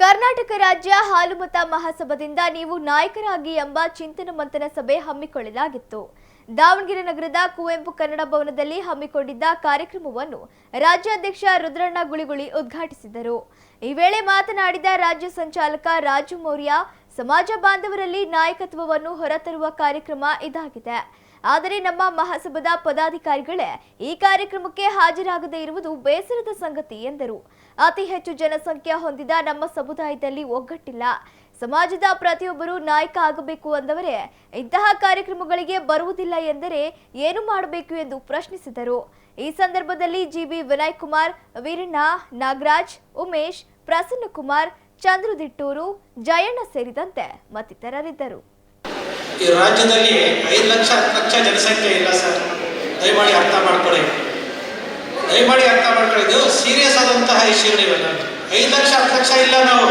ಕರ್ನಾಟಕ ರಾಜ್ಯ ಹಾಲುಮತ ಮಹಾಸಭಾದಿಂದ ನೀವು ನಾಯಕರಾಗಿ ಎಂಬ ಚಿಂತನ ಮಂಥನ ಸಭೆ ಹಮ್ಮಿಕೊಳ್ಳಲಾಗಿತ್ತು. ದಾವಣಗೆರೆ ನಗರದ ಕುವೆಂಪು ಕನ್ನಡ ಭವನದಲ್ಲಿ ಹಮ್ಮಿಕೊಂಡಿದ್ದ ಕಾರ್ಯಕ್ರಮವನ್ನು ರಾಜ್ಯಾಧ್ಯಕ್ಷ ರುದ್ರಣ್ಣ ಗುಳಿಗುಳಿ ಉದ್ಘಾಟಿಸಿದರು. ಈ ವೇಳೆ ಮಾತನಾಡಿದ ರಾಜ್ಯ ಸಂಚಾಲಕ ರಾಜು ಮೌರ್ಯ, ಸಮಾಜ ಬಾಂಧವರಲ್ಲಿ ನಾಯಕತ್ವವನ್ನು ಹೊರತರುವ ಕಾರ್ಯಕ್ರಮ ಇದಾಗಿದೆ. ಆದರೆ ನಮ್ಮ ಮಹಾಸಭಾದ ಪದಾಧಿಕಾರಿಗಳೇ ಈ ಕಾರ್ಯಕ್ರಮಕ್ಕೆ ಹಾಜರಾಗದೇ ಇರುವುದು ಬೇಸರದ ಸಂಗತಿ ಎಂದರು. ಅತಿ ಹೆಚ್ಚು ಜನಸಂಖ್ಯೆ ಹೊಂದಿದ ನಮ್ಮ ಸಮುದಾಯದಲ್ಲಿ ಒಗ್ಗಟ್ಟಿಲ್ಲ. ಸಮಾಜದ ಪ್ರತಿಯೊಬ್ಬರು ನಾಯಕ ಆಗಬೇಕು ಅಂದವರೇ ಇಂತಹ ಕಾರ್ಯಕ್ರಮಗಳಿಗೆ ಬರುವುದಿಲ್ಲ ಎಂದರೆ ಏನು ಮಾಡಬೇಕು ಎಂದು ಪ್ರಶ್ನಿಸಿದರು. ಈ ಸಂದರ್ಭದಲ್ಲಿ ಜಿಬಿ ವಿನಯ್ ಕುಮಾರ್ ವೀರಣ್ಣ, ನಾಗರಾಜ್, ಉಮೇಶ್, ಪ್ರಸನ್ನಕುಮಾರ್, ಚಂದ್ರದಿಟ್ಟೂರು, ಜಯಣ್ಣ ಸೇರಿದಂತೆ ಮತ್ತಿತರರಿದ್ದರು. ಈ ರಾಜ್ಯದಲ್ಲಿ ಐದು ಲಕ್ಷ, ಹತ್ತು ಲಕ್ಷ ಜನಸಂಖ್ಯೆ ಇಲ್ಲ ಸರ್. ದಯಮಾಡಿ ಅರ್ಥ ಮಾಡ್ಕೊಳ್ಳಿ. ದಯಮಾಡಿ ಅರ್ಥ ಮಾಡ್ಕೊಳ್ಳಿ. ಇದು ಸೀರಿಯಸ್ ಆದಂತಹ ಇಶ್ಯೂಗಳು ಇವೆಲ್ಲ. ಐದು ಲಕ್ಷ, ಹತ್ತು ಲಕ್ಷ ಇಲ್ಲ ನಾವು.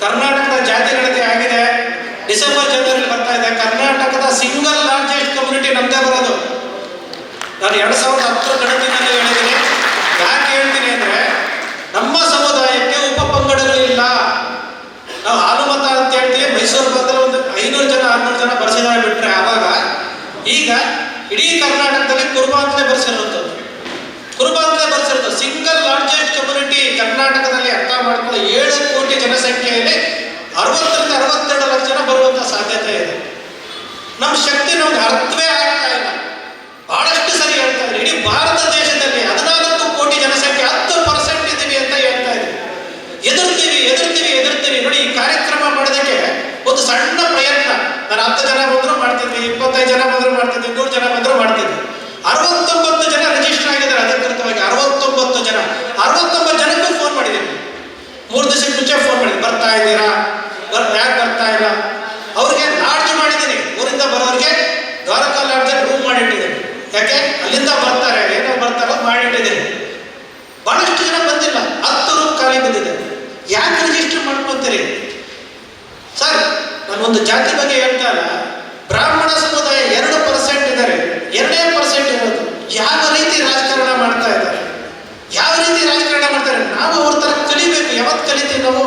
ಕರ್ನಾಟಕದ ಜಾತಿ ಗಣತಿ ಆಗಿದೆ. ಡಿಸೆಂಬರ್ ಜನವರಿ ಬರ್ತಾ ಇದೆ. ಕರ್ನಾಟಕದ ಸಿಂಗಲ್ ಲಾರ್ಜೆಸ್ಟ್ ಕಮ್ಯುನಿಟಿ ನಮ್ದೇ ಬರೋದು. ನಾನು ಎರಡು ಸಾವಿರದ ಹತ್ತರ ಗಣತಿನಲ್ಲಿ ಹೇಳಿದ್ದೀನಿ. ಯಾಕೆ ಹೇಳ್ತೀನಿ ಅಂದರೆ, ನಮ್ಮ ಸಮುದಾಯಕ್ಕೆ ಉಪ ಪಂಗಡಗಳಿಲ್ಲ. ನಾವು ಹಾಲುಮತ ಅಂತ ಹೇಳ್ತೀವಿ. ಮೈಸೂರು ಒಂದು ಐನೂರು ಜನ ಆರ್ನೂರು ಜನ ಬರ್ಸಿದ್ದಾರೆ ಬಿಟ್ರೆ ಆವಾಗ ಈಗ ಇಡೀ ಕರ್ನಾಟಕದಲ್ಲಿ ಕುರುಬಾ ಅಂತಲೇ ಬರ್ಸಿರುವಂಥದ್ದು. ಕುರುಬಾ ಅಂತಲೇ ಬರ್ಸಿರೋದು ಸಿಂಗಲ್ ಲಾರ್ಜೆಸ್ಟ್ ಕಮ್ಯುನಿಟಿ ಕರ್ನಾಟಕದಲ್ಲಿ ಅರ್ಥ ಮಾಡಿಕೊಂಡು ಏಳು ಕೋಟಿ ಜನಸಂಖ್ಯೆಯಲ್ಲಿ ಅರವತ್ತರಿಂದ ಅರವತ್ತೆರಡು ಲಕ್ಷ ಜನ ಬರುವಂಥ ಸಾಧ್ಯತೆ ಇದೆ. ನಮ್ಮ ಶಕ್ತಿ ನಮ್ಗೆ ಅರ್ಥವೇ ಆಗ್ತಾ ಇಲ್ಲ ಬಹಳಷ್ಟು ಸರಿ ಹೇಳ್ತಾ ಇದ್ದಾರೆ ಇಡೀ ಭಾರತ ದೇಶದಲ್ಲಿ ಹದಿನಾಲ್ಕು ಕೋಟಿ ಜನಸಂಖ್ಯೆ ಹತ್ತು ಪರ್ಸೆಂಟ್ ಇದ್ದೀವಿ ಅಂತ ಹೇಳ್ತಾ ಇದ್ದೀವಿ ಎದುರ್ತೀವಿ ಎದುರ್ತೀವಿ ಎದುರ್ತೀವಿ ನೋಡಿ ಈ ಕಾರ್ಯಕ್ರಮ ಮಾಡೋದಕ್ಕೆ ಒಂದು ಸಣ್ಣ ಪ್ರಯತ್ನ ನಾನು ಹತ್ತು ಜನ ಬಂದ್ರು ಮಾಡ್ತಿದ್ವಿ ಇಪ್ಪತ್ತೈದು ಜನ ಬಂದ್ರು ಮಾಡ್ತಿದ್ವಿ ನೂರು ಜನ ಬಂದ್ರು ಮಾಡ್ತಿದ್ವಿ ಅರವತ್ತೊಂಬತ್ತು ಜನ ರಿಜಿಸ್ಟರ್ ಆಗಿದ್ದಾರೆ ಅಧಿಕೃತವಾಗಿ ಅರವತ್ತೊಂಬತ್ತು ಜನ ಅರವತ್ತೊಂಬತ್ತು ಜನಕ್ಕೂ ಫೋನ್ ಮಾಡಿದ್ದೀನಿ ದಿವಸಕ್ಕೆ ಮುಂಚೆ ಫೋನ್ ಮಾಡಿ, ಬರ್ತಾ ಇದ್ದೀರಾ? ಬರ್, ಯಾಕೆ ಬರ್ತಾ ಇಲ್ಲ? ಅವ್ರಿಗೆ ಲಾಡ್ಜ್ ಮಾಡಿದ್ದೀನಿ. ಊರಿಂದ ಬರೋರಿಗೆ ದ್ವಾರಕಾ ಲಾಡ್ಜಲ್ಲಿ ರೂಮ್ ಮಾಡಿಟ್ಟಿದ್ದೀನಿ. ಯಾಕೆ? ಅಲ್ಲಿಂದ ಬರ್ತಾರೆ, ಏನೋ ಬರ್ತಾರೋ ಮಾಡಿಟ್ಟಿದ್ದೀನಿ. ಬಹಳಷ್ಟು ಜನ ಬಂದಿಲ್ಲ. ಹತ್ತು ರೂಮ್ ಖಾಲಿ ಬಂದಿದೆ. ಯಾಕೆ ರಿಜಿಸ್ಟರ್ ಮಾಡ್ಕೊತೀರಿ? ಸರ್ ಒಂದು ಜಾತಿ ಬಗ್ಗೆ ಹೇಳ್ತಾ ಇಲ್ಲ. ಬ್ರಾಹ್ಮಣ ಸಮುದಾಯ ಎರಡು ಪರ್ಸೆಂಟ್ ಇದ್ದಾರೆ. ಎರಡೇ ಪರ್ಸೆಂಟ್ ಇರೋದು. ಯಾವ ರೀತಿ ರಾಜಕಾರಣ ಮಾಡ್ತಾ ಇದ್ದಾರೆ ಯಾವ ರೀತಿ ರಾಜಕಾರಣ ಮಾಡ್ತಾರೆ ನಾವು ಅವ್ರ ತರ ಕಲಿಬೇಕು ಯಾವತ್ತು ಕಲಿತೀವಿ ನಾವು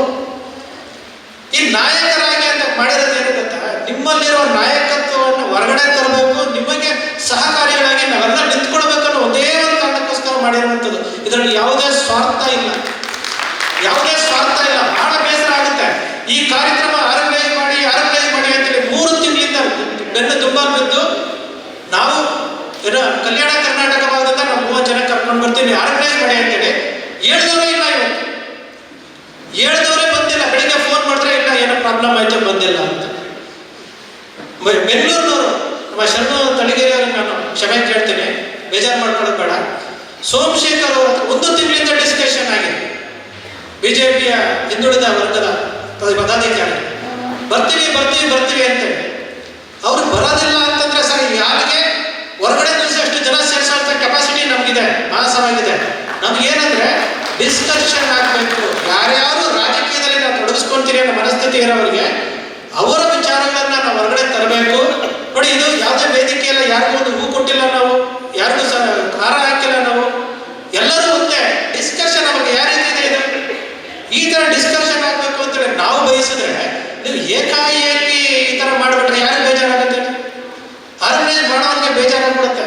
ಈ ನಾಯಕರಾಗಿ ಅಂತ ಮಾಡಿರೋದೇನು ಗೊತ್ತಾ? ನಿಮ್ಮಲ್ಲಿರುವ ನಾಯಕತ್ವವನ್ನು ಹೊರಗಡೆ ತರಬೇಕು ನಿಮಗೆ ಸಹಕಾರಿಗಳಾಗಿ ನಾವೆಲ್ಲ ನಿಂತ್ಕೊಳ್ಬೇಕು ಅನ್ನೋ ಒಂದೇ ಒಂದು ಕಾರಣಕ್ಕೋಸ್ಕರ ಮಾಡಿರುವಂಥದ್ದು ಇದರಲ್ಲಿ ಯಾವುದೇ ಸ್ವಾರ್ಥ ಇಲ್ಲ ಯಾವುದೇ ಸ್ವಾರ್ಥ ಇಲ್ಲ ಬಹಳ ಬೇಸರ ಆಗುತ್ತೆ ಈ ಕಾರ್ಯಕ್ರಮ ಆರ್ಗನೈಸ್ ಮಾಡಿ ಆರ್ಗನೈಸ್ ಮಾಡಿ ಅಂತೇಳಿ ಮೂರು ತಿಂಗಳಿಂದ ಬೆನ್ನು ತುಂಬಾ ಬಿದ್ದು ನಾವು ಏನೋ ಕಲ್ಯಾಣ ಕರ್ನಾಟಕ ಭಾಗದಿಂದ ನಾವು ಮೂವತ್ತು ಜನ ಕರ್ಕೊಂಡು ಬರ್ತೀವಿ ಆರ್ಗನೈಸ್ ಮಾಡಿ ಅಂತೇಳಿ ಹೇಳ್ದವರೇ ಇಲ್ಲ ಇವತ್ತು ಹೇಳ್ದವರೇ ಬಂದಿಲ್ಲ ಬೆಳಿಗ್ಗೆ ಫೋನ್ ಮಾಡಿದ್ರೆ ಇಲ್ಲ ಏನೋ ಪ್ರಾಬ್ಲಮ್ ಆಯ್ತು ಬಂದಿಲ್ಲ ಅಂತ ಬೆ- ಬೆಂಗಳೂರಿನವರು, ನಮ್ಮ ಶರಣು ತಡಿಗೇರಿ ಅವ್ರಿಗೆ ನಾನು ಕ್ಷಮೆ ಕೇಳ್ತೀನಿ. ಬೇಜಾರು ಮಾಡ್ಕೊಳ್ಳೋದು ಬೇಡ. ಸೋಮಶೇಖರ್ ಅವರ ಒಂದು ತಿಂಗಳಿಂದ ಡಿಸ್ಕಷನ್ ಆಗಿದೆ. ಬಿಜೆಪಿಯ ಹಿಂದುಳಿದ ವರ್ಗದ ಪದ- ಪದಾಧಿಕಾರಿ. ಬರ್ತೀವಿ ಬರ್ತೀವಿ ಬರ್ತೀವಿ ಅಂತೇಳಿ ಅವ್ರು ಬರೋದಿಲ್ಲ ಅಂತಂದ್ರೆ ಸರ್, ಯಾರಿಗೆ? ಹೊರಗಡೆ ಅಷ್ಟು ಜನ ಸೇರಿಸೋಂಥ ಕೆಪಾಸಿಟಿ ನಮಗಿದೆ, ಮಹಾಸಭಾಗಿದೆ. ನಮ್ಗೆ ಏನಂದ್ರೆ ಡಿಸ್ಕಷನ್ ಆಗಬೇಕು. ಯಾರ್ಯಾರು ರಾಜಕೀಯದಲ್ಲಿ ನಾವು ತೊಡಗಿಸ್ಕೊಂತೀರಿ ಅನ್ನೋ ಮನಸ್ಥಿತಿ ಇರೋರಿಗೆ ಅವರ ವಿಚಾರಗಳನ್ನ ನಾವು ಹೊರಗಡೆ ತರಬೇಕು ನೋಡಿ ಇದು ಯಾವುದೇ ವೇದಿಕೆಯಲ್ಲ ಯಾರಿಗೂ ಒಂದು ಹೂ ಕೊಟ್ಟಿಲ್ಲ ನಾವು ಯಾರಿಗೂ ಸಹ ಖಾರ ಹಾಕಿಲ್ಲ ನಾವು ಎಲ್ಲರೂ ಒಂದೇ ಡಿಸ್ಕಷನ್ ಅವಾಗ ಯಾವ ರೀತಿ ಇದೆ ಇದು ಈ ತರ ಡಿಸ್ಕಷನ್ ಆಗ್ಬೇಕು ಅಂದ್ರೆ ನಾವು ಬಯಸಿದ್ರೆ ನೀವು ಏಕಾಏಕಿ ಈ ತರ ಮಾಡ್ಬಿಟ್ರೆ ಯಾರಿಗೆ ಬೇಜಾರಾಗುತ್ತೆ? ಆರ್ಗನೈಸ್ ಮಾಡೋರಿಗೆ ಬೇಜಾರಾಗ್ಬಿಡುತ್ತೆ.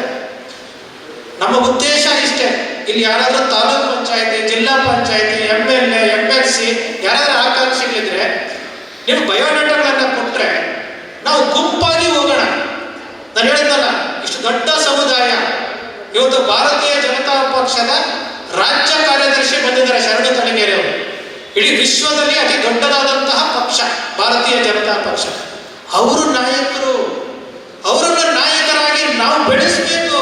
ನಮ್ಮ ಉದ್ದೇಶ ಇಷ್ಟೇ. ಇಲ್ಲಿ ಯಾರಾದ್ರೂ ತಾಲೂಕ್ ಪಂಚಾಯತಿ, ಜಿಲ್ಲಾ ಪಂಚಾಯತಿ M L A M L C ಯಾರಾದ್ರೂ ಆಕಾಂಕ್ಷಿಗಳಿದ್ರೆ ನೀವು ಬಯೋಡೇಟಾಗಳನ್ನ ಕೊಟ್ರೆ ನಾವು ಗುಂಪಾಗಿ ಹೋಗೋಣ. ನಾನು ಹೇಳಿದ್ನಲ್ಲ, ಇಷ್ಟು ದೊಡ್ಡ ಸಮುದಾಯ, ಇವತ್ತು ಭಾರತೀಯ ಜನತಾ ಪಕ್ಷದ ರಾಜ್ಯ ಕಾರ್ಯದರ್ಶಿ ಬಂದಿದ್ದಾರೆ ಶರಣು ತಳಗೇರಿ ಅವರು. ಇಡೀ ವಿಶ್ವದಲ್ಲಿ ಅತಿ ದೊಡ್ಡದಾದಂತಹ ಪಕ್ಷ, ಭಾರತೀಯ ಜನತಾ ಪಕ್ಷ. ಅವರು ನಾಯಕರು. ಅವರನ್ನ ನಾಯಕರಾಗಿ ನಾವು ಬೆಳೆಸಬೇಕು.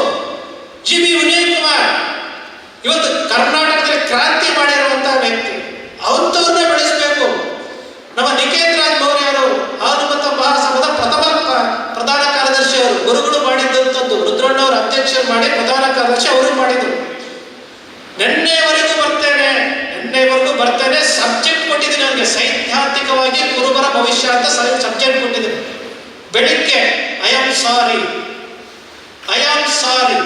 ಜಿ ಬಿ ವಿನಯ್ ಕುಮಾರ್ ಇವತ್ತು ಕರ್ನಾಟಕದಲ್ಲಿ ಕ್ರಾಂತಿ ಮಾಡಿರುವಂತಹ ವ್ಯಕ್ತಿ. ಅಂಥವ್ರನ್ನ ಬೆಳೆಸಬೇಕು. ನಮ್ಮ ನಿಕೇತ್ ರಾಜ್ ಮೌರ್ಯ ಅವರು ಆನುಮತ ಮಹಾಸಭದ ಪ್ರಥಮ ಪ್ರಧಾನ ಕಾರ್ಯದರ್ಶಿ ಅವರು ಗುರುಗಳು ಮಾಡಿದ್ದಂಥದ್ದು ರುದ್ರಣ್ಣ ಅವರು ಅಧ್ಯಕ್ಷರು ಮಾಡಿ ಪ್ರಧಾನ ಕಾರ್ಯದರ್ಶಿ ಅವರು ಮಾಡಿದ್ರು ನಿನ್ನೆವರೆಗೂ ಬರ್ತೇನೆ. ನಿನ್ನೆವರೆಗೂ ಬರ್ತಾನೆ ಸಬ್ಜೆಕ್ಟ್ ಕೊಟ್ಟಿದ್ದೀನಿ ನನಗೆ ಸೈದ್ಧಾಂತಿಕವಾಗಿ ಕುರುಬರ ಭವಿಷ್ಯ ಅಂತ ಸಬ್ಜೆಕ್ಟ್ ಕೊಟ್ಟಿದ್ದೀನಿ. ಬೆಳಿಗ್ಗೆ I am sorry I am sorry